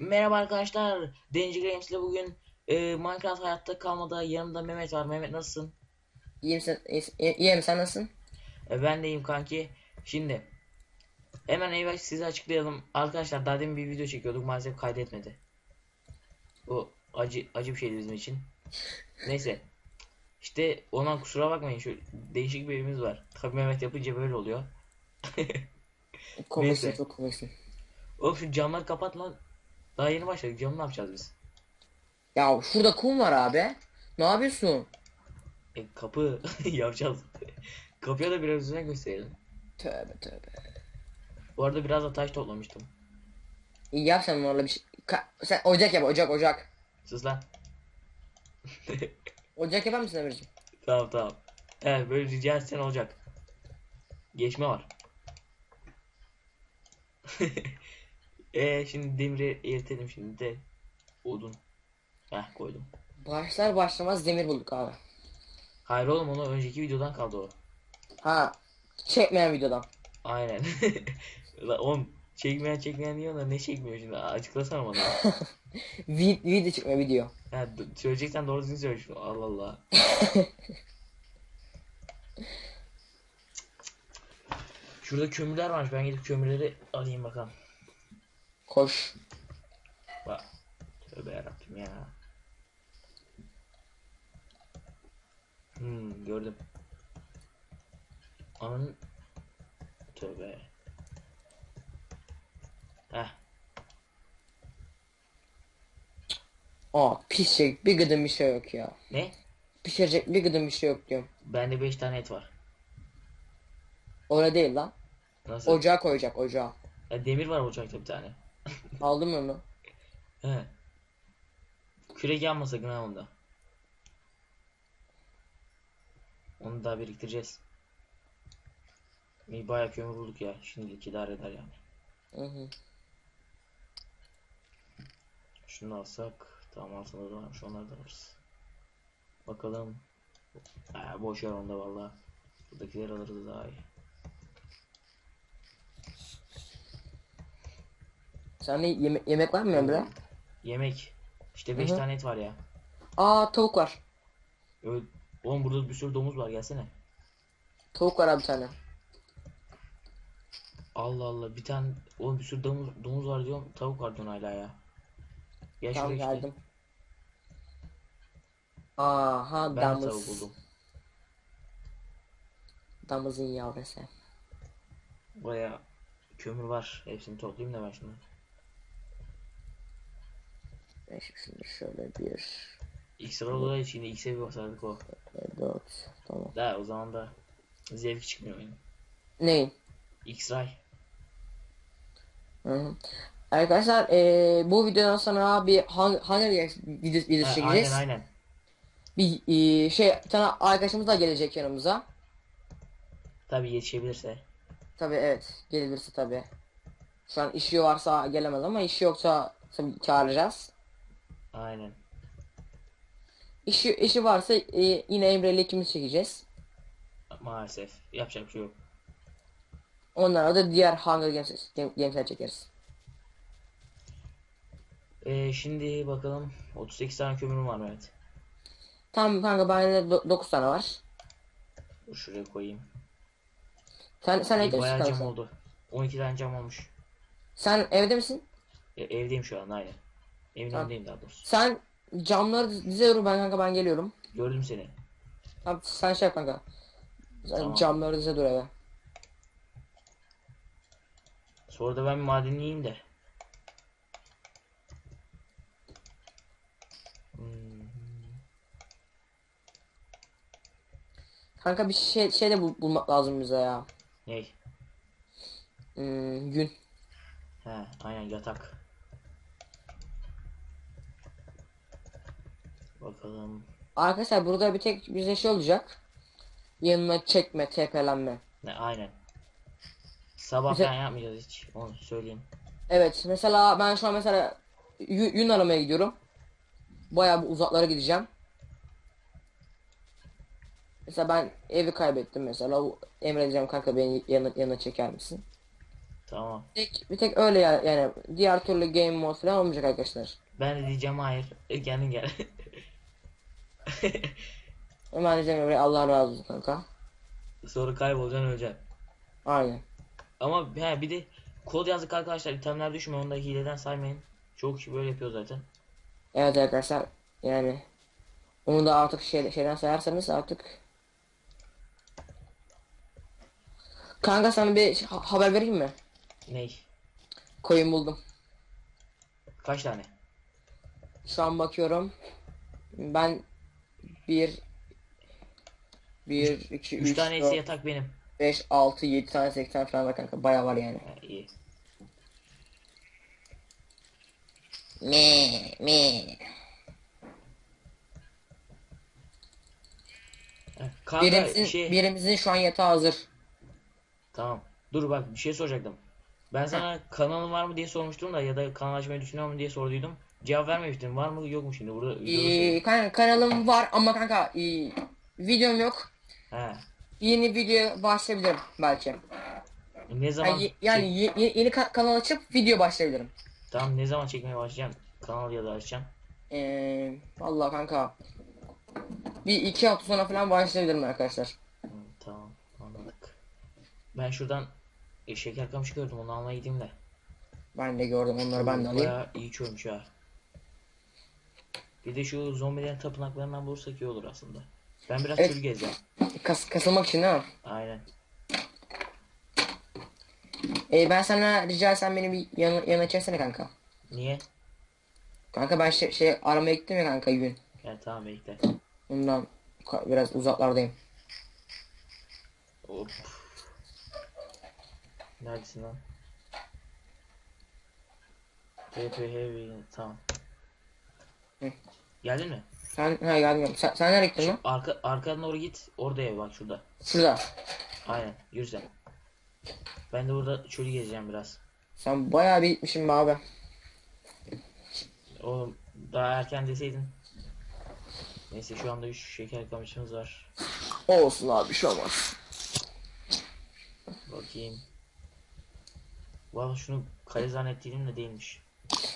Merhaba arkadaşlar. Denci Games ile bugün e, Minecraft hayatta kalmada yanımda Mehmet var. Mehmet nasılsın? İyiyim sen, iyi- iyiyim sen nasılsın? E, ben de iyiyim kanki. Şimdi hemen eyvah size açıklayalım. Arkadaşlar daha demin bir video çekiyorduk maalesef kaydetmedi. O acı acı bir şeydi bizim için. Neyse. İşte ondan kusura bakmayın şu değişik bir evimiz var. Tabii Mehmet yapınca böyle oluyor. Komiksin çok komiksin. Oğlum şu camları kapat lan. Daha yeni başladık. Camı ne yapacağız biz? Ya şurada kum var abi. Ne yapıyorsun? E, kapı yapacağız. Kapıya da biraz özen gösterelim. Tövbe tövbe. Bu arada biraz da taş toplamıştım. İyi yap sen orada bir şey. Ka- sen ocak yap ocak ocak. Sus lan. Ocak yapar mısın Emir'ciğim? tamam tamam. Evet böyle rica etsen olacak. Geçme var. e şimdi demiri eritelim şimdi de. Odun. Heh koydum. Başlar başlamaz demir bulduk abi. Hayır oğlum onu önceki videodan kaldı o. Ha çekmeyen videodan. Aynen. Lan oğlum çekmeyen çekmeyen diyor da ne çekmiyor şimdi açıklasana bana. Vi- video çekme video. D- söyleyeceksen doğru düzgün söyle şunu. Allah Allah. Şurada kömürler varmış. Ben gidip kömürleri alayım bakalım. Koş. Bak. Tövbe yarabbim ya. Hmm, gördüm. Anın Tövbe. Heh. Aa pişecek bir gıdım bir şey yok ya. Ne? Pişirecek bir gıdım bir şey yok diyorum. Bende 5 tane et var. Öyle değil lan. Nasıl? Ocağa koyacak ocağa. Ya demir var ocakta bir tane. Aldın mı onu? He. Kürek yanma sakın ha onda. Onu daha biriktireceğiz. İyi bayağı kömür bulduk ya. Şimdilik idare eder yani. Hı hı. Şunu alsak. Tamam altında da varmış. Onları da alırız. Bakalım. Ha, boş ver onda valla. Buradakileri alırız daha iyi. Sende yeme- yemek var mı Emre? Yemek. İşte 5 Hı hı. tane et var ya. Aa tavuk var. Öyle. Oğlum burada bir sürü domuz var gelsene. Tavuk var abi bir tane. Allah Allah bir tane oğlum bir sürü domuz, domuz var diyorum tavuk var diyorsun hala ya. Gel Tamam şuraya işte. geldim. Aha Ben de tavuk damız. buldum. Damızın yavrusu. Baya kömür var. Hepsini toplayayım da ben şimdi. Ben şimdi şöyle bir, İlk sıra olduğu için ilk seviye basardık o. e, dört, tamam. Da o zaman da zevk çıkmıyor oyun. Neyin? X-Ray. Hı hı. Arkadaşlar eee, bu videodan sonra bir Hung- Hunger Games videosu, Ha, çekeceğiz. aynen aynen. Bir eee, şey bir tane arkadaşımız da gelecek yanımıza. Tabi yetişebilirse. Tabi evet gelirse tabi. Şu an işi varsa gelemez ama işi yoksa tabii çağıracağız. Aynen. İşi, işi varsa eee, yine Emre ile ikimiz çekeceğiz. Maalesef. Yapacak bir şey yok. Onlara da diğer Hunger Games, Games'ler çekeriz. Ee, şimdi bakalım. 38 tane kömürüm var Mehmet. Tamam kanka bende 9 tane var. Şuraya koyayım. Sen sen evde misin bayağı cam oldu. 12 tane cam olmuş. Sen evde misin? E, evdeyim şu an aynen. Evin Tamam. önündeyim daha doğrusu. Sen camları dize dur ben kanka ben geliyorum. Gördüm seni. Tamam sen şey yap kanka. Sen Tamam. camları dize dur eve. Sonra da ben madenliyim de. Hmm. Kanka bir şey şey de bul- bulmak lazım bize ya. Ney? Hmm, gün. He, aynen yatak. Bakalım. Arkadaşlar burada bir tek bize şey olacak. Yanına çekme, tepelenme. Ne aynen. Sabah Bize- falan yapmayacağız hiç. Onu söyleyeyim. Evet mesela ben şu an mesela yün aramaya gidiyorum. Bayağı bir uzaklara gideceğim. Mesela ben evi kaybettim mesela. O- Emre diyeceğim kanka beni yanına, yanına çeker misin? Tamam. Tek, bir tek öyle ya- yani diğer türlü game mode falan olmayacak arkadaşlar. Ben de diyeceğim hayır. E, kendin gel. Hemen diyeceğim öyle Allah razı olsun kanka. Sonra kaybolacaksın öleceksin. Aynen. Ama he, bir de kod yazdık arkadaşlar. İtemler düşmüyor. Onu da hileden saymayın. Çok kişi böyle yapıyor zaten. Evet arkadaşlar yani onu da artık şey, şeyden sayarsanız artık Kanka sana bir ha- haber vereyim mi? Ney? Koyun buldum. Kaç tane? Şu an bakıyorum. Ben bir bir, iki, 3 üç, tanesi dört, yatak benim. beş, altı, yedi tane, sekiz tane falan var kanka. Bayağı var yani. Ha, iyi. Me, me. Kanka Birimizin, şey birimizin şu an yatağı hazır. tamam. Dur bak bir şey soracaktım. Ben sana kanalın var mı diye sormuştum da ya da kanal açmayı düşünüyor musun diye sorduydum. Cevap vermemiştin. Var mı yok mu şimdi burada? Ee, kanka kanalım var ama kanka ee, videom yok. He. Yeni video başlayabilirim belki. Ne zaman Yani, yani ye- ye- yeni ka- kanal açıp video başlayabilirim. tamam ne zaman çekmeye başlayacaksın? Kanal ya da açacaksın. Ee, vallahi kanka bir iki hafta sonra falan başlayabilirim arkadaşlar. Hı, tamam anladık. Ben şuradan e, şeker kamışı gördüm onu almaya gideyim de. Ben de gördüm onları ben de alayım. Bayağı iyi çölmüş ha. Bir de şu zombilerin tapınaklarından bulursak iyi olur aslında. Ben biraz Evet. çöl gezeceğim. Kas kasılmak için değil mi? Aynen. Ee, ben sana rica etsem beni bir yana, yana çeksene kanka. Niye? Kanka ben şey, şey aramaya gittim ya kanka gün. Ya tamam bekle. Ondan ka- biraz uzaklardayım. Hop. Neredesin lan? TP heavy tamam. Hı. Geldin mi? Sen ha gelmiyorum. Sen, sen nereye gittin lan? Arka arkadan doğru git. Orada ev bak şurada. Şurada. Aynen. Yürü sen. Ben de burada çölü gezeceğim biraz. Sen bayağı bir gitmişsin be abi. Oğlum daha erken deseydin. Neyse şu anda 3 şeker kamışımız var. Olsun abi bir şey olmaz. Bakayım. Valla şunu kale zannettiydim de değilmiş.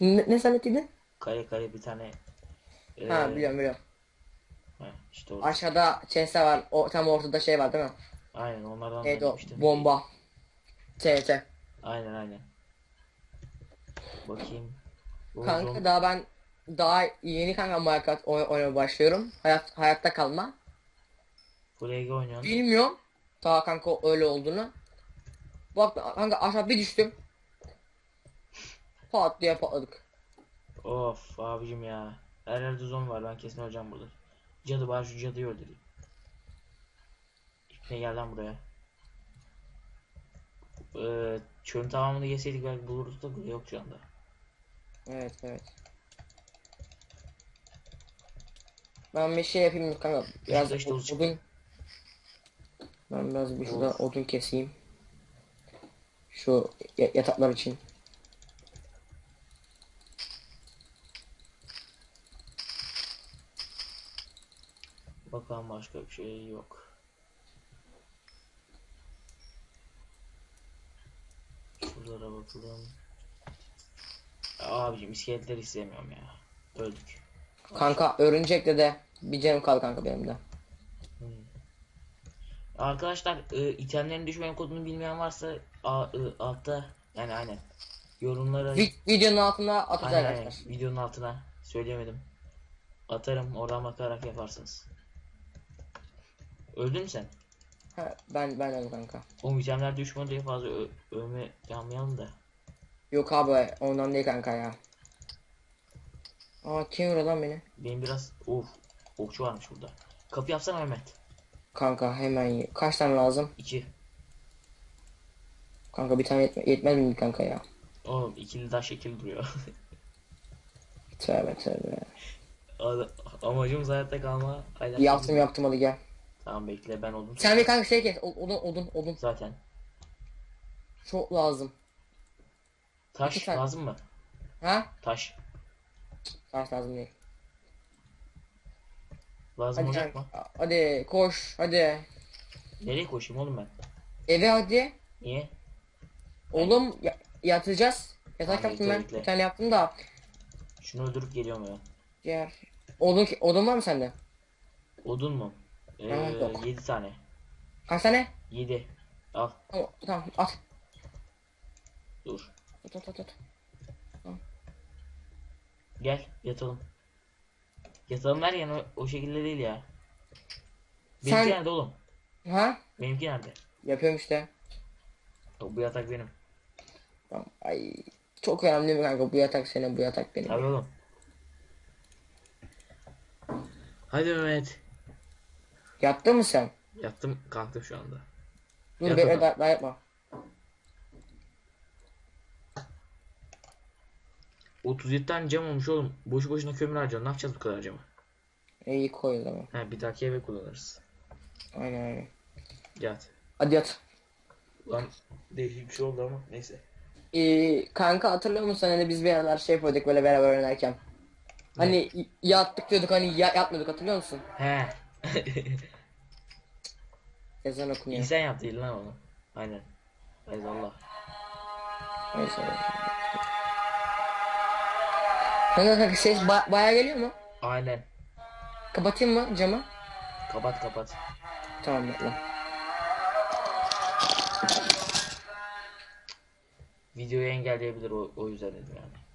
Ne, ne zannettiydin? Kale kale bir tane. Ee, Ha biliyorum biliyorum. heh, işte orada. Aşağıda chest var. O tam ortada şey var değil mi? Aynen onlardan Neydi o? Bomba. TNT. Aynen aynen. Bakayım. Bu Kanka zom- daha ben daha yeni kanka Minecraft oy oynamaya başlıyorum. Hayat hayatta kalma. EG oynuyorsun. Bilmiyorum. Daha kanka öyle olduğunu. Bak kanka aşağı bir düştüm. Pat diye patladık. Of abicim ya. Her yerde zombi var ben kesin öleceğim burada. Cadı bari şu cadıyı öldüreyim. Ne gel lan buraya. Ee, çölün tamamını yeseydik belki bulurduk da yok şu anda. Evet evet. Ben bir şey yapayım kanka. Biraz işte odun. Ben biraz bir şurada odun keseyim. Şu ya- yataklar için. Bakalım başka bir şey yok. Şuralara bakalım. Abicim iskeletleri istemiyorum ya. Öldük. Kanka örümcekle de bir canım kaldı kanka benim de. Hmm. Arkadaşlar e, itemlerin düşmeyen kodunu bilmeyen varsa a, e, altta yani aynen yorumlara Vi- videonun altına atacağız arkadaşlar. videonun altına söyleyemedim. Atarım oradan bakarak yaparsınız. Öldün mü sen? Ha, ben ben öyle kanka. O itemler düşmüyor diye fazla ö- övme yanmayalım da. Yok abi ondan değil kanka ya. Aa kim vurdu lan beni? Benim biraz of okçu varmış burada. Kapı yapsana Mehmet. Kanka hemen kaç tane lazım? 2. Kanka bir tane yetme yetmez mi kanka ya? Oğlum ikili daha şekil duruyor. Tövbe tövbe. Ad- Amacımız hayatta kalma. Aynen. Yaptım yaptım hadi gel. Tamam bekle ben odun Sen bir kanka şey kes. o- Odun odun odun. zaten. Çok lazım. Taş tane. lazım mı? Ha? Taş. Taş lazım değil. Lazım Hadi olacak kanka. mı? Hadi koş hadi. Nereye koşayım oğlum ben? Eve hadi. Niye? Oğlum ya- yatacağız. Yatak Tamam, yaptım ben. bekle, bekle. Bir tane yaptım da. Şunu öldürüp geliyorum ya. Diğer. Odun, odun var mı sende? Odun mu? Ee, Ha, yok. 7 tane. Kaç tane? 7. Al Tamam, tamam at. dur. At at at. at. Gel yatalım. Yatalım derken o, o şekilde değil ya. Benimki Sen- nerede oğlum? Ha? Benimki nerede? Yapıyorum işte. O, bu yatak benim. Tamam. Ay. Çok önemli mi kanka bu yatak senin bu yatak benim. Tabii oğlum. Hadi Mehmet. Yattın mı sen? Yattım kalktım şu anda. Dur Yat bekle daha, daha yapma. 37 tane cam olmuş oğlum. Boşu boşuna kömür harcıyorsun. Ne yapacağız bu kadar camı? İyi koy o zaman. He bir dahaki eve kullanırız. Aynen aynen. Yat. Hadi yat. Lan değişik bir şey oldu ama neyse. Ee, kanka hatırlıyor musun hani biz bir aralar şey yapıyorduk böyle beraber oynarken. Hani yattık diyorduk hani ya- yatmıyorduk hatırlıyor musun? He. Ezan okunuyor. İyi sen yaptıydın lan onu. Aynen. Allah. Neyse. Kanka kanka ses ba- bayağı geliyor mu? Aynen. Kapatayım mı camı? Kapat kapat. Tamam bekle. Videoyu engelleyebilir o, o yüzden dedim yani.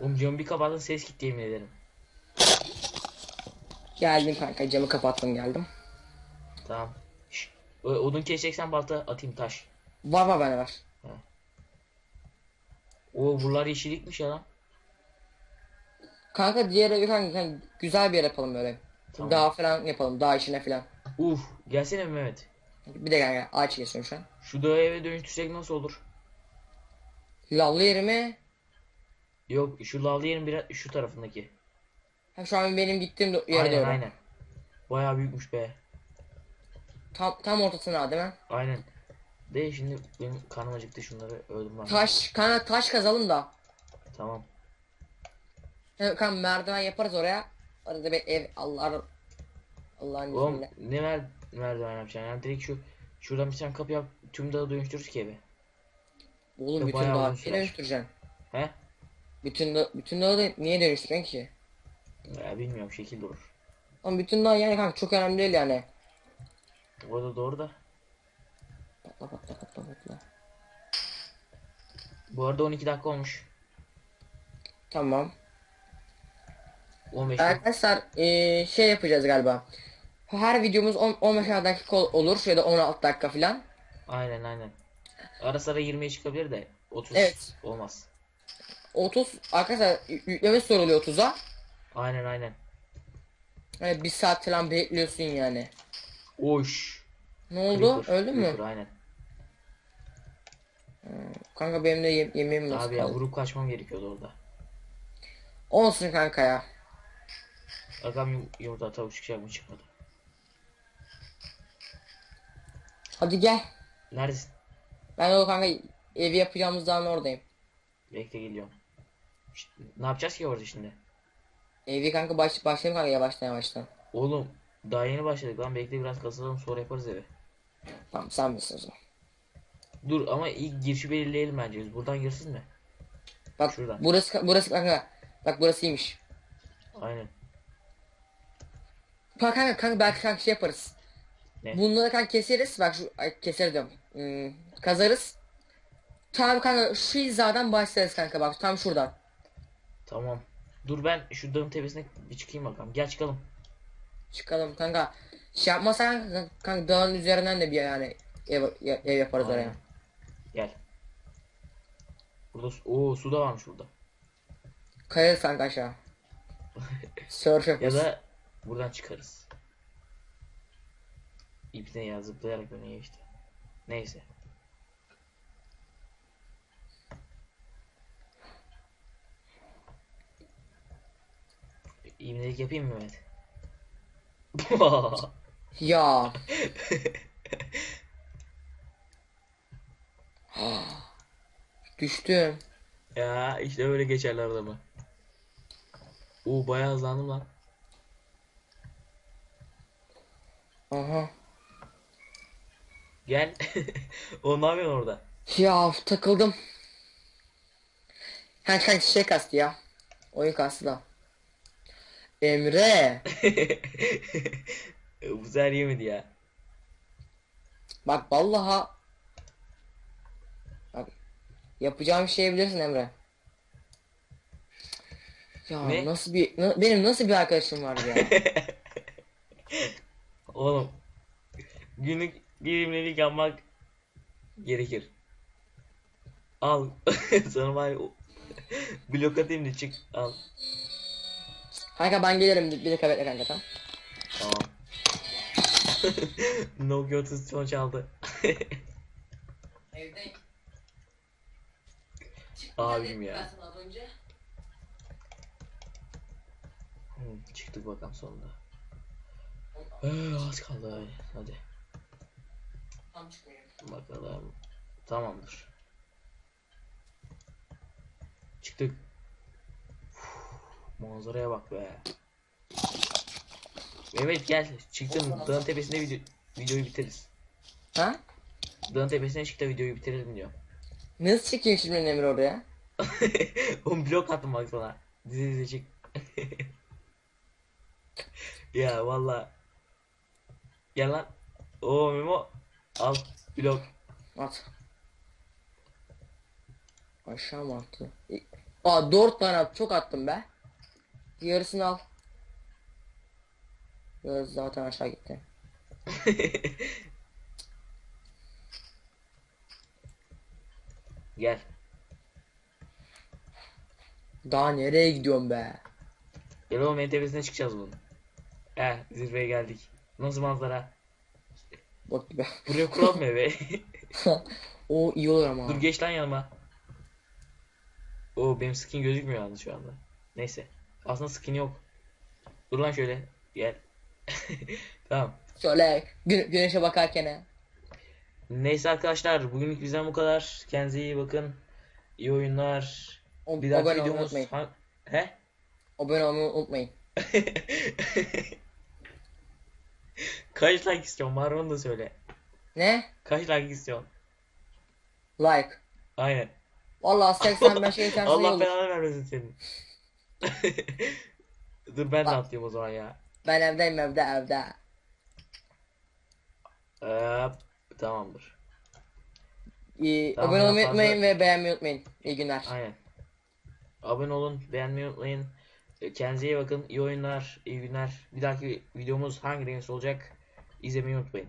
Oğlum camı bir kapattın ses gitti yemin ederim. Geldim kanka camı kapattım geldim. Tamam. Şş, odun keseceksen balta atayım taş. Var var bende var. O buralar yeşillikmiş ya lan. Kanka diğer evi kanka, kanka güzel bir yer yapalım böyle. Tamam. Dağ falan yapalım dağ içine falan. Uf gelsene Mehmet. Bir de kanka ağaç kesiyorum şu an. Şu dağı eve dönüştürsek nasıl olur? Lavlı yerimi Yok şu lavlı yerin biraz şu tarafındaki. ha, şu an benim gittiğim do- yere aynen doğru. aynen. Bayağı büyükmüş be. Tam, tam ortasına değil mi? Aynen. De şimdi benim karnım acıktı şunları öldüm ben. Taş, kanka taş kazalım da. Tamam. Hem kanka merdiven yaparız oraya. Arada bir ev Allah Allah'ın Oğlum izniyle. ne mer merdiven yapacaksın? Yani direkt şu şuradan bir tane kapı yap tüm dağı dönüştürürüz ki eve. Oğlum bütün bayağı dağı uzun sürer. He? Bütün da bütün dağı da niye dönüştüreceksin ki? Ya bilmiyorum şekil durur. Ama bütün dağ yani kanka çok önemli değil yani. O da doğru da. Patla patla patla patla. Bu arada 12 dakika olmuş. Tamam. 15 dakika. Arkadaşlar eee, şey yapacağız galiba. Her videomuz 10 15 dakika ol- olur ya da 16 dakika falan. Aynen aynen. Ara sıra 20'ye çıkabilir de 30 Evet. olmaz. 30 arkadaşlar yükleme soruluyor 30'a. Aynen aynen. Yani bir saat falan bekliyorsun yani. Oş. Ne oldu? Creeper, Öldün mü? Creeper, Aynen. Kanka benim de yem yemeğim nasıl Abi ya vurup kaçmam gerekiyordu orada. Olsun kanka ya. Bakalım yum yumurta tavuk çıkacak mı çıkmadı. Hadi gel. Neredesin? Ben o kanka evi yapacağımız dağın oradayım. Bekle geliyorum. Ne yapacağız ki orada şimdi? Evi kanka baş başlayalım kanka yavaştan yavaştan. Oğlum daha yeni başladık lan bekle biraz kasılalım sonra yaparız evi. Tamam sen misin o zaman. Dur ama ilk girişi belirleyelim bence biz. Buradan girsiz mi? Bak Şuradan. burası burası kanka. Bak burasıymış. Aynen. Bak kanka kanka belki kanka şey yaparız. Ne? Bunları kanka keseriz. Bak şu ay, keser diyorum. Hmm, kazarız. Tamam kanka şu hizadan başlarız kanka bak tam şuradan. Tamam. Dur ben şu dağın tepesine bir çıkayım bakalım. Gel çıkalım. Çıkalım kanka. Şey yapmasan kanka, dağın üzerinden de bir yani ev, ev yaparız Aynen. oraya. Gel. Burada su, oo, su da varmış burada. Kayarız kanka aşağı. Surf Ya da buradan çıkarız. İpne ya zıplayarak öne geçti. Neyse. İğnelik yapayım mı Mehmet? Ya. Düştüm. ya işte öyle geçerler adamı. Oo bayağı hızlandım lan. Aha. Gel. o ne yapıyorsun orada? Ya takıldım. Ha kanka şey kastı ya. Oyun kastı da. Emre. Bu sefer yemedi ya. Bak vallaha. Bak. Yapacağım şey bilirsin Emre. Ya Ne? nasıl bir na- benim nasıl bir arkadaşım var ya. Oğlum. Günlük birimlilik yapmak gerekir. Al. Sana ya, o- blok atayım da çık. Al. Kanka ben gelirim bir dakika bekle kanka tamam. Tamam. Nokia 33 son çaldı. Evdeyim. Abim ya. Hı, çıktık bakalım sonunda. Ee, az kaldı. Hadi bakalım. Tamamdır. Çıktık. Manzaraya bak be. Mehmet gel. Çıktım. Dağın tepesinde video, videoyu bitiririz. Ha? Dağın tepesine çık da videoyu bitirelim diyor. Nasıl çekeyim şimdi Emre oraya? Oğlum blok attım bak sana. Dizi dizi çık. ya valla. Gel lan. Oo Memo. Al blok. At. Aşağı mı attı? İ- Aa dört tane at. Çok attım be. Yarısını al. Yarısı zaten aşağı gitti. Gel. Daha nereye gidiyorum be? Gel oğlum en tepesine çıkacağız bunun. Eh zirveye geldik. Nasıl manzara? Bak be. Buraya kuralım eve? o iyi olur ama. Dur geç lan yanıma. Oo benim skin gözükmüyor yalnız şu anda. Neyse. Aslında skin yok. Dur lan şöyle. Gel. tamam. Şöyle gü- güneşe bakarken he. Neyse arkadaşlar bugünlük bizden bu kadar. Kendinize iyi bakın. İyi oyunlar. O, Bir dahaki videomuz... unutmayın. Ha- He? Abone olmayı unutmayın. Kaç like istiyorsun? Bari onu da söyle. Ne? Kaç like istiyorsun? Like. Aynen. Vallahi 85 şey internet iyi Allah olur. belanı vermesin senin. Dur ben de Bak. atlayayım o zaman ya. Ben evdeyim evde evde. Ee, tamamdır. İyi, Tamam, abone olmayı unutmayın ve beğenmeyi unutmayın. İyi günler. Aynen. Abone olun, beğenmeyi unutmayın. E, Kendinize iyi bakın. İyi oyunlar, iyi günler. Bir dahaki videomuz hangi renk olacak? İzlemeyi unutmayın.